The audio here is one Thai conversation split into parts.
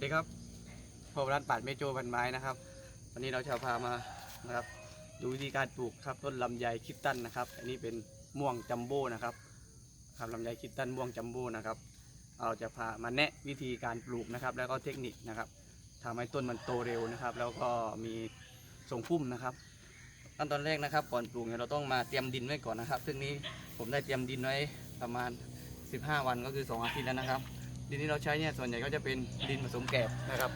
วัสดีครับผมร้านป่านเมโจพันไม้นะครับ วันนี้เราจะพามานะครับ ดูวิธีการปลูกครับต้นลำไยคิดตันนะครับ อันนี้เป็นม่วงจัมโบ้นะครับครับลำไยคิดตันม่วงจัมโบ้นะครับ เราจะพามาแนะวิธีการปลูกนะครับ แล้วก็เทคนิคนะครับทำให้ต้นมันโตเร็วนะครับ แล้วก็มีทรงพุ่มนะครับขั้นตอนแรกนะครับ ก่อนปลูกเนี่ยเราต้องมาเตรียมดินไว้ก่อนนะครับ ซึ่งนี้ผมได้เตรียมดินไว้ประมาณ 15 วันก็คือ 2 อาทิตย์แล้วนะครับ ดินที่เราใช้เนี่ยส่วนใหญ่ก็จะเป็นดินผสมแกลบนะครับ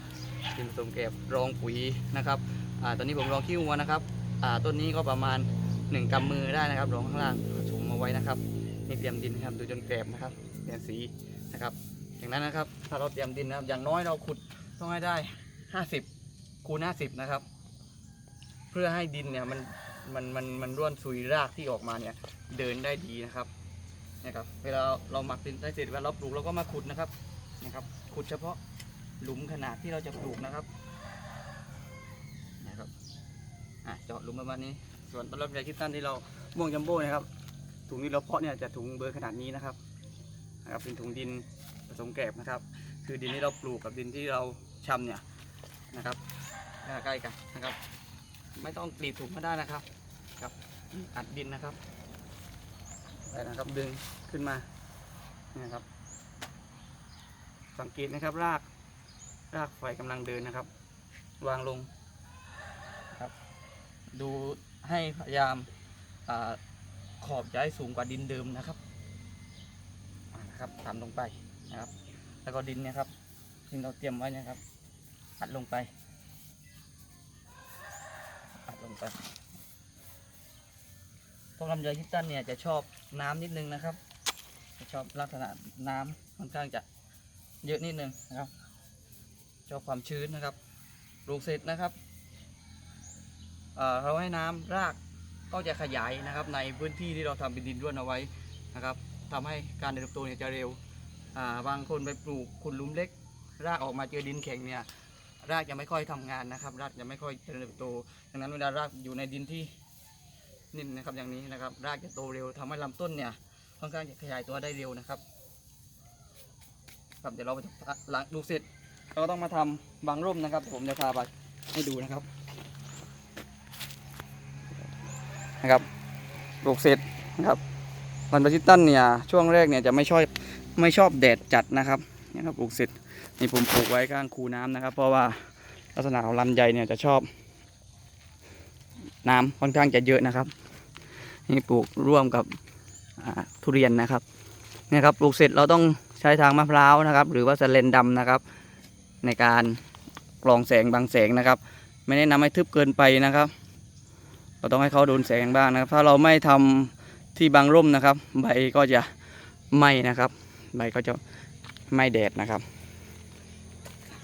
ดินผสมแกลบรองปุ๋ยนะครับอ่าตอนนี้ผมรองขี้วัวนะครับอ่าต้นนี้ก็ประมาณ 1กำมือได้นะครับรองข้างล่างถุงมาไว้นะครับนี่เตรียมดินนะครับดูจนแกลบนะครับเปลี่ยนสีนะครับจากนั้นนะครับ ถ้าเราเตรียมดินนะครับอย่างน้อยเราขุดต้องให้ได้ 50คูณ50นะครับ เพื่อให้ดินเนี่ยมันมันมันมันร่วนซุยรากที่ออกมาเนี่ยเดินได้ดีนะครับ นะครับเวลาเราหมักดินได้เสร็จเวลาเราปลูกเราก็มาขุดนะครับนะครับขุดเฉพาะหลุมขนาดที่เราจะปลูกนะครับนะครับอะเจาะหลุมประมาณนี้ ส่วนต้นลำไยคิดตันที่เราม่วงจัมโบ้นะครับถุงที่เราเพาะเนี่ยจะถุงเบอร์ขนาดนี้นะครับนะครับเป็นถุงดินผสมแกลบนะครับ คือดินที่เราปลูกกับดินที่เราชำเนี่ยนะครับใกล้กันนะครับ ไม่ต้องกรีดถุงก็ได้นะครับครับอัดดินนะครับ ไปนะครับ ดึงขึ้นมาเนี่ยครับ สังเกตนะครับรากรากไฟกำลังเดินนะครับ วางลงครับ ดูให้พยายามอาขอบจะให้สูงกว่าดินเดิมนะครับนะครับทำลงไปนะครับ แล้วก็ดินเนี่ยครับที่เราเตรียมไว้นะครับอัดลงไปอัดลงไป ต้นลำไยฮิตตันเนี่ยจะชอบน้ำนิดนึงนะครับจะชอบลักษณะน้ำค่อนข้างจะเยอะนิดนึงนะครับ ชอบความชื้นนะครับปลูกเสร็จนะครับเเราให้น้ำรากก็จะขยายนะครับ ในพื้นที่ที่เราทำเป็นดินร่วนเอาไว้นะครับทำให้การเติบโตเนี่ยจะเร็วาบางคนไปปลูกขุดหลุมเล็ก รากออกมาเจอดินแข็งเนี่ยรากจะไม่ค่อยทำงานนะครับ รากจะไม่ค่อยเติบโตดังนั้นเวลารากอยู่ในดินที่ นิ่มนะครับอย่างนี้นะครับ รากจะโตเร็วทำให้ลำต้นเนี่ยค่อนข้างจะขยายตัวได้เร็วนะครับ ครับเดี๋ยวเราไปหลังดูเสร็จเราก็ต้องมาทำบางร่มนะครับ ผมจะพาไปให้ดูนะครับนะครับปลูกเสร็จนะครับมันบาชิตันเนี่ยช่วงแรกเนี่ยจะไม่ชอบไม่ชอบแดดจัดนะครับนี่ครับปลูกเสร็จนี่ผมปลูกไว้ข้างคูน้ำนะครับ เพราะว่าลักษณะของลำไยเนี่ยจะชอบน้ำค่อนข้างจะเยอะนะครับ นี่ปลูกร่วมกับทุเรียนนะครับนี่ครับปลูกเสร็จเราต้องใช้ทางมะพร้าวนะครับ หรือว่าสเลนดำนะครับ ในการกรองแสงบางแสงนะครับ ไม่แนะนำให้ทึบเกินไปนะครับ เราต้องให้เขาโดนแสงบ้างนะครับ ถ้าเราไม่ทำที่บางร่มนะครับ ใบก็จะไหม้นะครับ ใบก็จะไหม้แดดนะครับ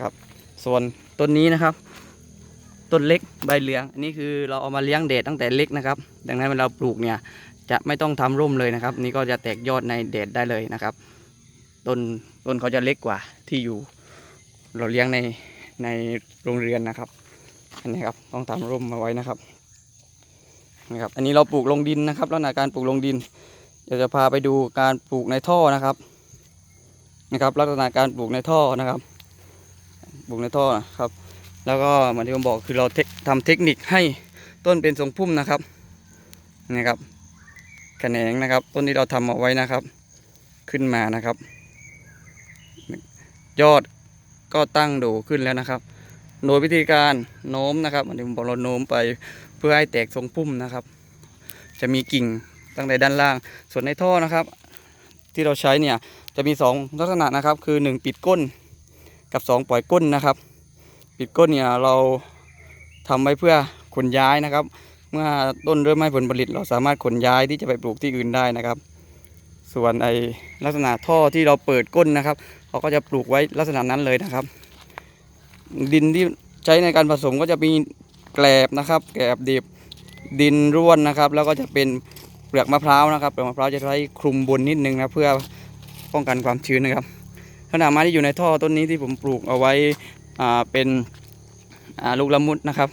ครับ ส่วนต้นนี้นะครับ ต้นเล็กใบเหลือง อันนี้คือเราเอามาเลี้ยงแดดตั้งแต่เล็กนะครับ ดังนั้นเวลาปลูกเนี่ยจะไม่ต้องทำร่มเลยนะครับ นี่ก็จะแตกยอดในแดดได้เลยนะครับ ต้นต้นเขาจะเล็กกว่าที่อยู่ เราเลี้ยงในในโรงเรือนนะครับ อันนี้ครับต้องทำร่มมาไว้นะครับนะครับ อันนี้เราปลูกลงดินนะครับลักษณะการปลูกลงดินเดี๋ยวจะพาไปดูการปลูกในท่อนะครับนะครับ ลักษณะการปลูกในท่อนะครับ ปลูกในท่อนะครับ แล้วก็เหมือนที่ผมบอกคือเราเททำเทคนิคให้ต้นเป็นทรงพุ่มนะครับนี่ครับแขนงนะครับ ต้นที่เราทำเอาไว้นะครับ ขึ้นมานะครับ ยอดก็ตั้งโดขึ้นแล้วนะครับโดยวิธีการโน้มนะครับเหมือนที่ผมบอกเราโน้มไปเพื่อให้แตกทรงพุ่มนะครับ จะมีกิ่งตั้งแต่ด้านล่าง ส่วนในท่อนะครับ ที่เราใช้เนี่ยจะมีสองลักษณะนะครับ คือหนึ่งปิดก้นกับสองปล่อยก้นนะครับ ปิดก้นเนี่ยเราทำไว้เพื่อขนย้ายนะครับ เมื่อต้นเริ่มให้ผลผลิต เราสามารถขนย้ายที่จะไปปลูกที่อื่นได้นะครับ ส่วนไอลักษณะท่อที่เราเปิดก้นนะครับเราก็จะปลูกไว้ลักษณะนั้นเลยนะครับ ดินที่ใช้ในการผสมก็จะมีแกลบนะครับแกลบดิบดินร่วนนะครับ แล้วก็จะเป็นเปลือกมะพร้าวนะครับเปลือกมะพร้าวจะใช้คลุมบนนิดนึงนะเพื่อป้องกันความชื้นนะครับขนาดไม้ที่อยู่ในท่อต้นนี้ที่ผมปลูกเอาไว้ เป็นลูกละมุดนะครับ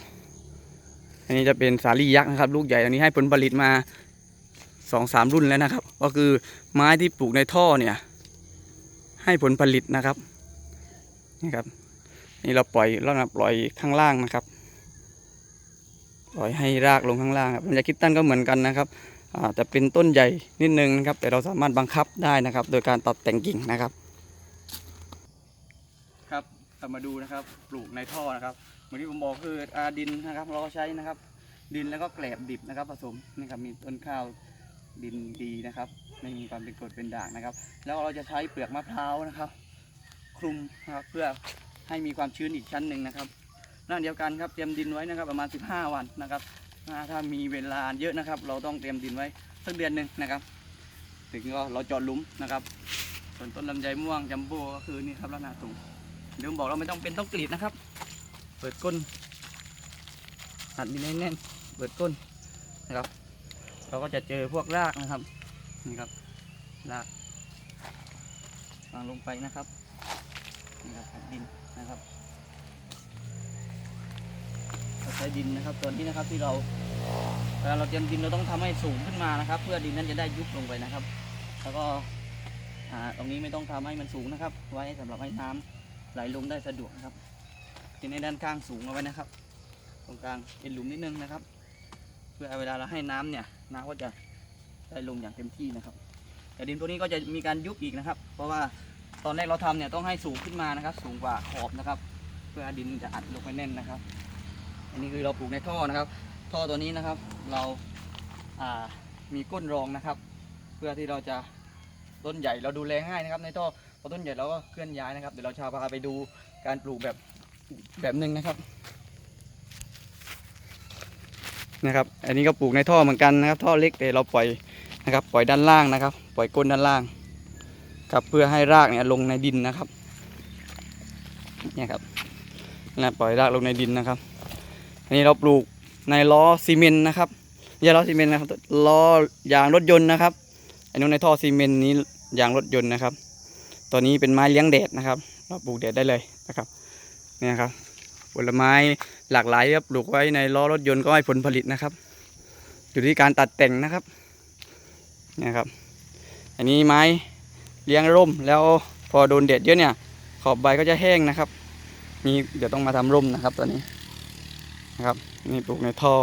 อันนี้จะเป็นสาลี่ยักษ์นะครับ ลูกใหญ่อันนี้ให้ผลผลิตมาสองสามรุ่นแล้วนะครับ ก็คือไม้ที่ปลูกในท่อเนี่ย ให้ผลผลิตนะครับนี่ครับ นี่เราปล่อยลักษณะปล่อยข้างล่างนะครับ ปล่อยให้รากลงข้างล่างครับลำไยคิดตั้นก็เหมือนกันนะครับแต่เป็นต้นใหญ่นิดนึงนะครับ แต่เราสามารถบังคับได้นะครับ โดยการตัดแต่งกิ่งนะครับ เรามาดูนะครับ ปลูกในท่อนะครับเหมือนที่ผมบอกคืออาดินนะครับ เราก็ใช้นะครับ ดินแล้วก็แกลบดิบนะครับ ผสมนี่ครับมีต้นข้าวดินดีนะครับ ไม่มีความเป็นกรดเป็นด่างนะครับ แล้วเราจะใช้เปลือกมะพร้าวนะครับ คลุมนะครับเพื่อให้มีความชื้นอีกชั้นหนึ่งนะครับนั่นเดียวกันครับเตรียมดินไว้นะครับ ประมาณ 15 วันนะครับถ้ามีเวลาเยอะนะครับ เราต้องเตรียมดินไว้สักเดือนหนึ่งนะครับ ถึงก็เราเจาะหลุมนะครับ ส่วนต้นลำไยม่วงจัมโบ้ก็คือนี่ครับลักษณะสูง เดี๋ยวผมบอกเราไม่ต้องเป็นต้องกรีดนะครับ เปิดก้นอัดดินให้แน่น เปิดก้นนะครับ เราก็จะเจอพวกรากนะครับ นี่ครับ รากวางลงไปนะครับ นี่ครับอัดดินนะครับเราใช้ดินนะครับตัวนี้นะครับที่เราเวลาเราเตรียมดินเราต้องทำให้สูงขึ้นมานะครับ เพื่อดินนั้นจะได้ยุบลงไปนะครับ แล้วก็ตรงนี้ไม่ต้องทำให้มันสูงนะครับ ไว้สำหรับให้น้ำ ไหลลงได้สะดวกนะครับทีในด้านข้างสูงเอาไว้นะครับ ตรงกลางเป็นหลุมนิดนึงนะครับ เพื่อเวลาเราให้น้ำเนี่ยน้ำก็จะได้ลงอย่างเต็มที่นะครับ แต่ดินตัวนี้ก็จะมีการยุบอีกนะครับ เพราะว่าตอนแรกเราทำเนี่ยต้องให้สูงขึ้นมานะครับ สูงกว่าขอบนะครับ เพื่อดินจะอัดลงไปแน่นนะครับ อันนี้คือเราปลูกในท่อนะครับ ท่อตัวนี้นะครับเราามีก้นรองนะครับ เพื่อที่เราจะต้นใหญ่เราดูแลง่ายนะครับ ในท่อ พอต้นใหญ่เราก็เคลื่อนย้ายนะครับ เดี๋ยวเราชาพาไปดูการปลูกแบบแบบหนึ่งนะครับ นะครับ อันนี้ก็ปลูกในท่อเหมือนกันนะครับ ท่อเล็กแต่เราปล่อยนะครับ ปล่อยด้านล่างนะครับ ปล่อยก้นด้านล่างครับเพื่อให้รากเนี่ยลงในดินนะครับเนี่ยครับนะปล่อยรากลงในดินนะครับ อันนี้เราปลูกในล้อซีเมนต์นะครับไม่ใช่ล้อซีเมนต์นะครับล้อยางรถยนต์นะครับ อันนี้ในท่อซีเมนต์นี้ยางรถยนต์นะครับ ตัวนี้เป็นไม้เลี้ยงแดดนะครับ เราปลูกแดดได้เลยนะครับเนี่ยครับผลไม้หลากหลายครับปลูกไว้ในล้อรถยนต์ก็ให้ผลผลิตนะครับ อยู่ที่การตัดแต่งนะครับเนี่ยครับ อันนี้ไม้เลี้ยงร่มแล้วพอโดนแดดเยอะเนี่ย ขอบใบก็จะแห้งนะครับนี่เดี๋ยวต้องมาทำร่มนะครับตัวนี้นะครับนี่ปลูกในท่อ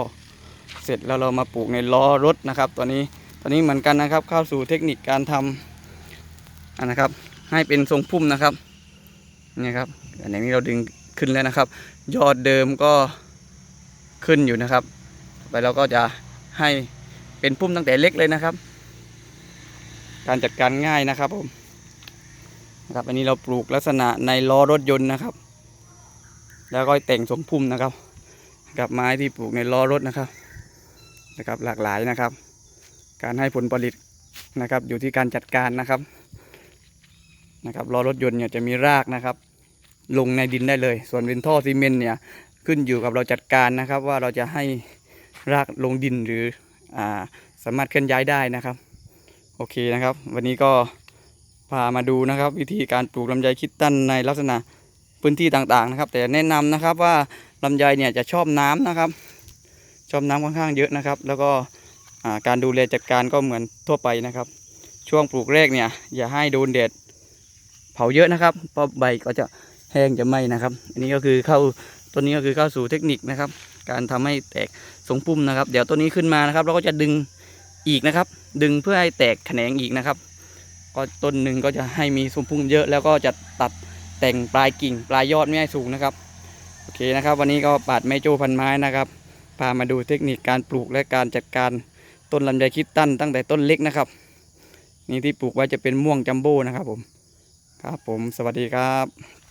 เสร็จแล้วเรามาปลูกในล้อรถนะครับ ตัวนี้ตัวนี้เหมือนกันนะครับ เข้าสู่เทคนิคการทำอันนะครับ ให้เป็นทรงพุ่มนะครับนี่ครับอันนี้เราดึงขึ้นแล้วนะครับ ยอดเดิมก็ขึ้นอยู่นะครับ ไปเราก็จะให้เป็นพุ่มตั้งแต่เล็กเลยนะครับ การจัดการง่ายนะครับผมนะครับอันนี้เราปลูกลักษณะในล้อรถยนต์นะครับ แล้วก็แต่งสมพุ่มนะครับ กับไม้ที่ปลูกในล้อรถนะครับนะครับหลากหลายนะครับ การให้ผลผลิตนะครับอยู่ที่การจัดการนะครับ นะครับล้อรถยนต์เนี่ยจะมีรากนะครับ ลงในดินได้เลย ส่วนเป็นท่อซีเมนต์เนี่ยขึ้นอยู่กับเราจัดการนะครับ ว่าเราจะให้รากลงดินหรืออาสามารถเคลื่อนย้ายได้นะครับโอเคนะครับ วันนี้ก็พามาดูนะครับ วิธีการปลูกลำไยคิดตันในลักษณะพื้นที่ต่างๆนะครับ แต่แนะนำนะครับว่าลำไยเนี่ยจะชอบน้ำนะครับ ชอบน้ำค่อนข้างเยอะนะครับ แล้วก็การดูแลจัดการก็เหมือนทั่วไปนะครับ ช่วงปลูกแรกเนี่ยอย่าให้โดนแดด เผาเยอะนะครับเพราะใบก็จะแห้งจะไหมนะครับ อันนี้ก็คือเข้าตัวนี้ก็คือเข้าสู่เทคนิคนะครับ การทำให้แตกทรงพุ่มนะครับ เดี๋ยวตัวนี้ขึ้นมานะครับ เราก็จะดึงอีกนะครับ ดึงเพื่อให้แตกแขนงอีกนะครับ ก็ต้นหนึ่งก็จะให้มีทรงพุ่มเยอะแล้วก็จะตัดแต่งปลายกิ่งปลายยอดไม่ให้สูงนะครับโอเคนะครับ วันนี้ก็ปาดไม้โจพันไม้นะครับพามาดูเทคนิคการปลูกและการจัดการต้นลำไยคิดตั้นตั้งแต่ต้นเล็กนะครับ นี่ที่ปลูกไว้จะเป็นม่วงจัมโบ้นะครับผม ครับผมสวัสดีครับ